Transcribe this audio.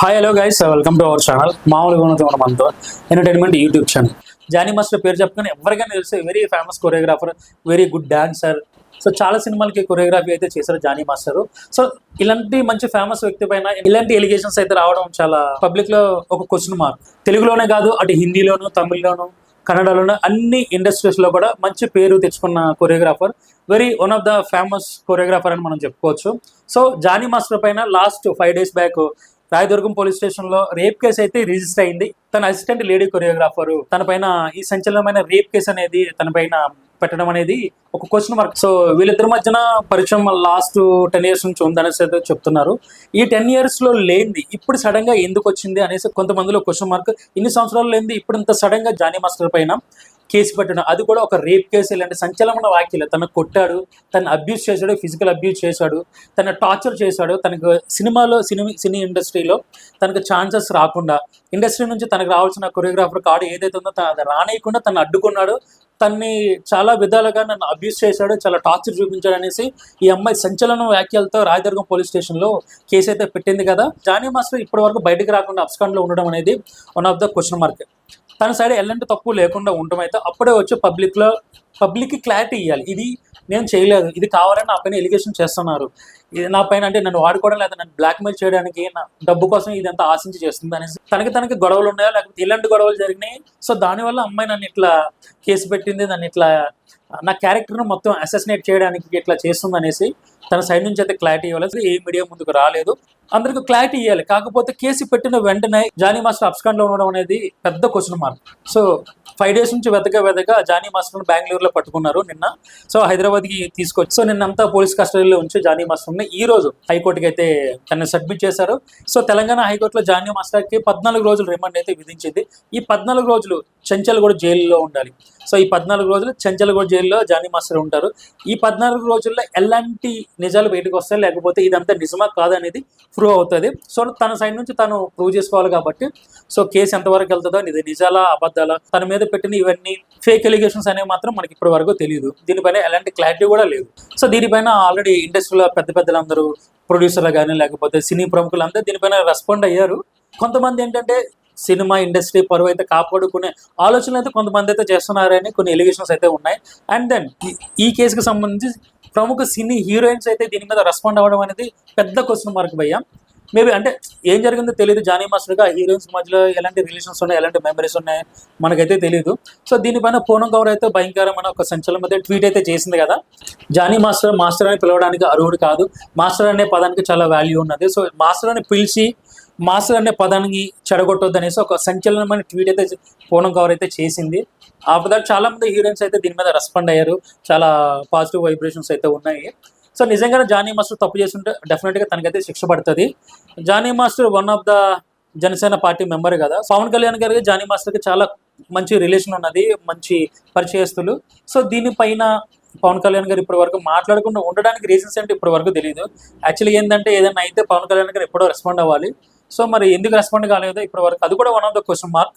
Hi hello guys welcome to our channel మామూలుగా ఉన్నది మన మనతో entertainment YouTube channel Jani master పేరు చెప్పుకొని ఎవరికైనా తెలుసు very famous choreographer very good dancer so చాలా సినిమాలకి కొరియోగ్రఫీ అయితే చేశారు జానీ మాస్టర్ సో ఇలాంటి మంచి ఫేమస్ వ్యక్తి పైన ఇలాంటి ఎలిగేషన్స్ అయితే రావడం చాలా పబ్లిక్లో ఒక క్వశ్చన్ మార్క్ తెలుగులోనే కాదు అటు హిందీలోను తమిళ్ళోను కన్నడలోను అన్ని ఇండస్ట్రీస్లో కూడా మంచి పేరు తెచ్చుకున్న choreographer very one of the famous choreographer అని మనం చెప్పుకోవచ్చు. సో జానీ మాస్టర్ పైన last five days back Rayadurgam police స్టేషన్లో రేప్ కేసు అయితే రిజిస్టర్ అయింది. తన అసిస్టెంట్ లేడీ కొరియోగ్రాఫర్. తన పైన ఈ సంచలనమైన రేప్ కేసు అనేది తన పైన పెట్టడం అనేది ఒక క్వశ్చన్ మార్క్ సో వీళ్ళిద్దరి మధ్యన పరిచయం లాస్ట్ టెన్ ఇయర్స్ నుంచి ఉందనేసి అయితే చెప్తున్నారు. ఈ టెన్ ఇయర్స్లో లేనిది ఇప్పుడు సడన్గా ఎందుకు వచ్చింది అనేసి కొంతమందిలో క్వశ్చన్ మార్క్ ఇన్ని సంవత్సరాలు లేనిది ఇప్పుడు ఇంత సడన్గా జానీ మాస్టర్ పైన కేసు పెట్టడం అది కూడా ఒక రేప్ కేసు ఇలాంటి సంచలనమైన వ్యాఖ్యలు. తను కొట్టాడు తను అబ్యూస్ చేశాడు ఫిజికల్ అబ్యూస్ చేశాడు తన టార్చర్ చేశాడు తనకు సినిమాలో సినిమా సినీ ఇండస్ట్రీలో తనకు ఛాన్సెస్ రాకుండా ఇండస్ట్రీ నుంచి తనకు రావాల్సిన కొరియోగ్రాఫర్ కార్డు ఏదైతే ఉందో తను అది రానియకుండా తను అడ్డుకున్నాడు. తన్ని చాలా విధాలుగా నన్ను అబ్యూస్ చేశాడు చాలా టార్చర్ చూపించాడు అనేసి ఈ అమ్మాయి సంచలన వ్యాఖ్యలతో రాయదుర్గం పోలీస్ స్టేషన్లో కేసు అయితే పెట్టింది కదా. జానీ మాస్టర్ ఇప్పటి వరకు బయటకు రాకుండా అబ్స్కాండ్లో ఉండడం అనేది one of the question mark తన సైడ్ ఎలాంటి తప్పు లేకుండా ఉండడం అయితే అప్పుడే వచ్చి పబ్లిక్లో పబ్లిక్కి క్లారిటీ ఇవ్వాలి ఇది నేను చేయలేదు ఇది కావాలని నా పైన ఎలిగేషన్ చేస్తున్నారు. ఇది నా పైన అంటే నన్ను వాడుకోవడం లేదా నన్ను బ్లాక్మెయిల్ చేయడానికి నా డబ్బు కోసం ఇదంతా ఆశించి చేస్తుంది అనేసి. తనకి తనకి గొడవలు ఉన్నాయో? లేకపోతే ఇలాంటి గొడవలు జరిగినాయి? సో దానివల్ల అమ్మాయి నన్ను ఇట్లా కేసు పెట్టింది నన్ను ఇట్లా నా క్యారెక్టర్ను మొత్తం అసెసినేట్ చేయడానికి ఇట్లా చేస్తుంది అనేసి తన సైడ్ నుంచి అయితే క్లారిటీ ఇవ్వలేదు. ఏ మీడియా ముందుకు రాలేదు. అందరికి క్లారిటీ ఇవ్వాలి కాకపోతే కేసు పెట్టిన వెంటనే జానీ మాస్టర్ అబ్స్కాండ్లో ఉండడం అనేది పెద్ద question mark so five days నుంచి వెతక వెతక జానీ మాస్టర్ని బెంగళూరులో పట్టుకున్నారు నిన్న. సో హైదరాబాద్కి తీసుకొచ్చి సో నిన్నంతా పోలీస్ కస్టడీలో ఉంచి జానీ మాస్టర్ ని ఈ రోజు హైకోర్టుకి అయితే తనని సబ్మిట్ చేశారు. సో తెలంగాణ హైకోర్టులో జాన్యూ మాస్టర్కి పద్నాలుగు రోజులు రిమాండ్ అయితే విధించింది. ఈ పద్నాలుగు రోజులు చెంచల్ కూడా జైల్లో ఉండాలి. సో ఈ పద్నాలుగు రోజులు చెంచల్గూడ జైల్లో జాన్యూ మాస్టర్ ఉంటారు. ఈ పద్నాలుగు రోజుల్లో ఎలాంటి నిజాలు బయటకు వస్తాయి? లేకపోతే ఇదంతా నిజమా కాదనేది ప్రూవ్ అవుతుంది. సో తన సైడ్ నుంచి తను ప్రూవ్ చేసుకోవాలి కాబట్టి. సో కేసు ఎంతవరకు వెళ్తుందో ఇది నిజాలా అబద్ధాలా తన మీద పెట్టిన ఇవన్నీ ఫేక్ ఎలిగేషన్స్ అనేవి మాత్రం మనకి ఇప్పటి వరకు తెలియదు దీనిపైన ఎలాంటి క్లారిటీ కూడా లేదు. సో దీనిపైన ఆల్రెడీ ఇండస్ట్రీలో పెద్ద పెద్దలందరూ ప్రొడ్యూసర్లు కానీ లేకపోతే సినీ ప్రముఖులు అందరూ దీనిపైన రెస్పాండ్ అయ్యారు. కొంతమంది ఏంటంటే సినిమా ఇండస్ట్రీ పరువు అయితే కాపాడుకునే ఆలోచనలు అయితే కొంతమంది అయితే చేస్తున్నారని కొన్ని ఎలిగేషన్స్ అయితే ఉన్నాయి. అండ్ దెన్ ఈ కేసుకి సంబంధించి ప్రముఖ సినీ హీరోయిన్స్ అయితే దీని మీద రెస్పాండ్ అవ్వడం అనేది పెద్ద క్వశ్చన్ మార్క్ భయ్యా. మేబీ అంటే ఏం జరిగిందో తెలియదు జానీ మాస్టర్గా హీరోయిన్స్ మధ్యలో ఎలాంటి రిలేషన్స్ ఉన్నాయి ఎలాంటి మెమరీస్ ఉన్నాయి మనకైతే తెలియదు సో దీనిపైన పూనం కౌర్ అయితే భయంకరమైన ఒక సంచలనం అయితే ట్వీట్ అయితే చేసింది కదా. జానీ మాస్టర్ మాస్టర్ అని పిలవడానికి అర్హుడు కాదు. మాస్టర్ అనే పదానికి చాలా వాల్యూ ఉన్నది. సో మాస్టర్ అని పిలిచి మాస్టర్ అనే పదానికి చెడగొట్టొద్దు అనేసి ఒక సంచలనమైన ట్వీట్ అయితే పూనం కవర్ అయితే చేసింది. ఆఫ్టర్ దట్ చాలా మంది హీరోయిన్స్ అయితే దీని మీద రెస్పాండ్ అయ్యారు. చాలా పాజిటివ్ వైబ్రేషన్స్ అయితే ఉన్నాయి. సో నిజంగానే జానీ మాస్టర్ తప్పు చేస్తుంటే డెఫినెట్గా తనకైతే శిక్ష పడుతుంది. Jani master one of the Janasena party member కదా. పవన్ కళ్యాణ్ గారికి జానీ మాస్టర్కి చాలా మంచి రిలేషన్ ఉన్నది మంచి పరిచయస్తులు. సో దీనిపైన పవన్ కళ్యాణ్ గారు ఇప్పటి వరకు మాట్లాడకుండా ఉండడానికి రీజన్స్ ఏంటి ఇప్పటి వరకు తెలియదు యాక్చువల్లీ ఏంటంటే ఏదైనా అయితే పవన్ కళ్యాణ్ గారు ఎప్పుడో రెస్పాండ్ అవ్వాలి. సో మరి ఎందుకు రెస్పాండ్ కాలేదో ఇప్పటి వరకు అది కూడా one of the question mark